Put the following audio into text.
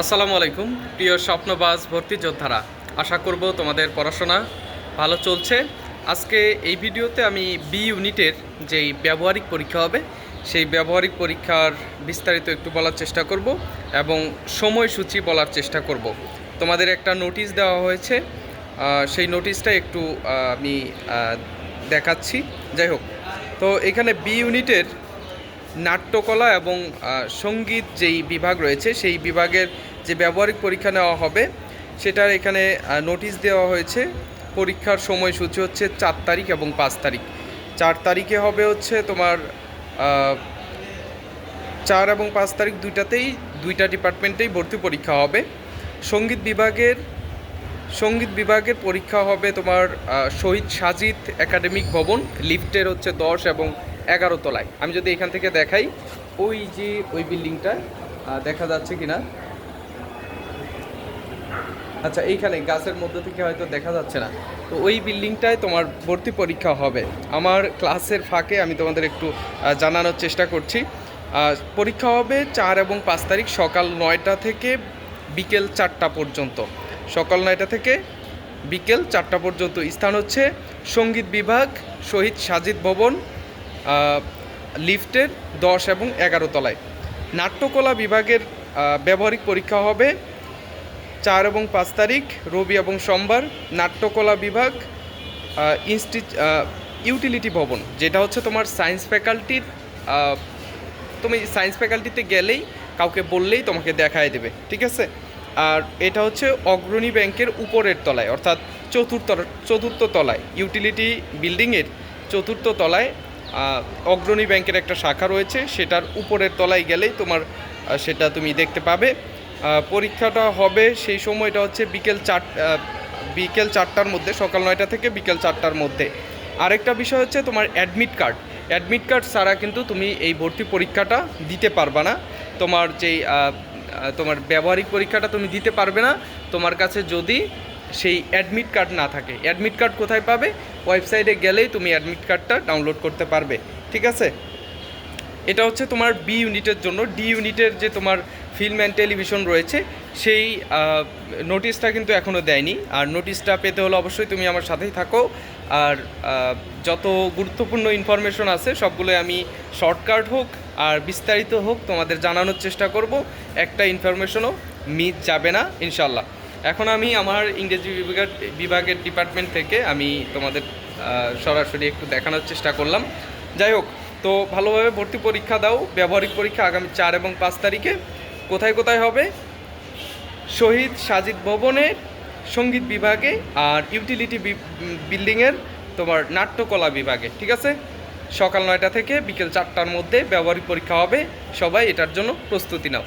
আসসালামু আলাইকুম, প্রিয় স্বপ্নবাজ ভর্তি যোদ্ধারা। আশা করব তোমাদের পড়াশোনা ভালো চলছে। আজকে এই ভিডিওতে আমি বি ইউনিটের যেই ব্যবহারিক পরীক্ষা হবে, সেই ব্যবহারিক পরীক্ষার বিস্তারিত একটু বলার চেষ্টা করব এবং সময়সূচি বলার চেষ্টা করব। তোমাদের একটা নোটিশ দেওয়া হয়েছে সেই নোটিশটা একটু আমি দেখাচ্ছি। যাই হোক, তো এখানে বি ইউনিটের নাট্যকলা এবং সংগীত যেই বিভাগ রয়েছে, সেই বিভাগের যে ব্যবহারিক পরীক্ষা নেওয়া হবে, সেটার এখানে নোটিশ দেওয়া হয়েছে। পরীক্ষার সময়সূচি হচ্ছে চার তারিখ এবং পাঁচ তারিখ। চার তারিখে হবে হচ্ছে তোমার চার এবং পাঁচ তারিখ দুইটাতেই, দুইটা ডিপার্টমেন্টেই ভর্তি পরীক্ষা হবে। সংগীত বিভাগের সংগীত বিভাগের পরীক্ষা হবে তোমার শহীদ সাজিদ একাডেমিক ভবন, লিফটের হচ্ছে দশ এবং এগারো তলায়। আমি যদি এখান থেকে দেখাই, ওই যে ওই বিল্ডিংটা দেখা যাচ্ছে কিনা? আচ্ছা এইখানে গাছের মধ্যে থেকে হয়তো দেখা যাচ্ছে না। তো ওই বিল্ডিংটায় তোমার ভর্তি পরীক্ষা হবে। আমার ক্লাসের ফাঁকে আমি তোমাদের একটু জানানোর চেষ্টা করছি। পরীক্ষা হবে চার এবং পাঁচ তারিখ সকাল নয়টা থেকে বিকেল চারটা পর্যন্ত। সকাল নয়টা থেকে বিকেল চারটা পর্যন্ত। স্থান হচ্ছে সংগীত বিভাগ, শহীদ সাজিদ ভবন লিফটের দশ এবং এগারো তলায়। নাট্যকলা বিভাগের ব্যবহারিক পরীক্ষা হবে চার এবং পাঁচ তারিখ, রবি এবং সোমবার। নাট্যকলা বিভাগ ইনস্টি ইউটিলিটি ভবন, যেটা হচ্ছে তোমার সায়েন্স ফ্যাকাল্টির তুমি সায়েন্স ফ্যাকাল্টিতে গেলেই কাউকে বললেই তোমাকে দেখায় দেবে, ঠিক আছে? আর এটা হচ্ছে অগ্রণী ব্যাংকের উপরের তলায়, অর্থাৎ চতুর্থ চতুর্থ তলায়, ইউটিলিটি বিল্ডিংয়ের চতুর্থ তলায় অগ্রণী ব্যাংকের একটা শাখা রয়েছে, সেটার উপরের তলায় গেলেই তোমার সেটা তুমি দেখতে পাবে। পরীক্ষাটা হবে সেই সময়টা হচ্ছে বিকেল চার বিকেল চারটার মধ্যে, সকাল নয়টা থেকে বিকেল চারটার মধ্যে। আরেকটা বিষয় হচ্ছে তোমার অ্যাডমিট কার্ড। অ্যাডমিট কার্ড ছাড়া কিন্তু তুমি এই ভর্তি পরীক্ষাটা দিতে পারবা না। তোমার যেই তোমার ব্যবহারিক পরীক্ষাটা তুমি দিতে পারবে না। তোমার কাছে যদি সেই অ্যাডমিট কার্ড না থাকে। অ্যাডমিট কার্ড কোথায় পাবে? ওয়েবসাইটে গেলেই তুমি অ্যাডমিট কার্ডটা ডাউনলোড করতে পারবে। ঠিক আছে? এটা হচ্ছে তোমার বি ইউনিটের জন্য। ডি ইউনিটের যে তোমার ফিল্ম অ্যান্ড টেলিভিশন রয়েছে, সেই নোটিশটা কিন্তু এখনও দেয়নি। আর নোটিশটা পেতে হলে অবশ্যই তুমি আমার সাথেই থাকো। আর যত গুরুত্বপূর্ণ ইনফরমেশন আছে, সবগুলো আমি শর্টকাট হোক আর বিস্তারিত হোক তোমাদের জানানোর চেষ্টা করব। একটা ইনফরমেশনও মিস যাবে না ইনশাল্লাহ এখন আমি আমার ইংরেজি বিভাগের বিভাগের ডিপার্টমেন্ট থেকে আমি তোমাদের সরাসরি একটু দেখানোর চেষ্টা করলাম। যাই হোক, তো ভালোভাবে ভর্তি পরীক্ষা দাও, ব্যবহারিক পরীক্ষা আগামী চার এবং পাঁচ তারিখে। কোথায় কোথায় হবে? শহীদ সাজিদ ভবনের সংগীত বিভাগে আর ইউটিলিটি বিল্ডিংয়ের তোমার নাট্যকলা বিভাগে, ঠিক আছে? সকাল নয়টা থেকে বিকেল চারটার মধ্যে ব্যবহারিক পরীক্ষা হবে। সবাই এটার জন্য প্রস্তুতি নাও।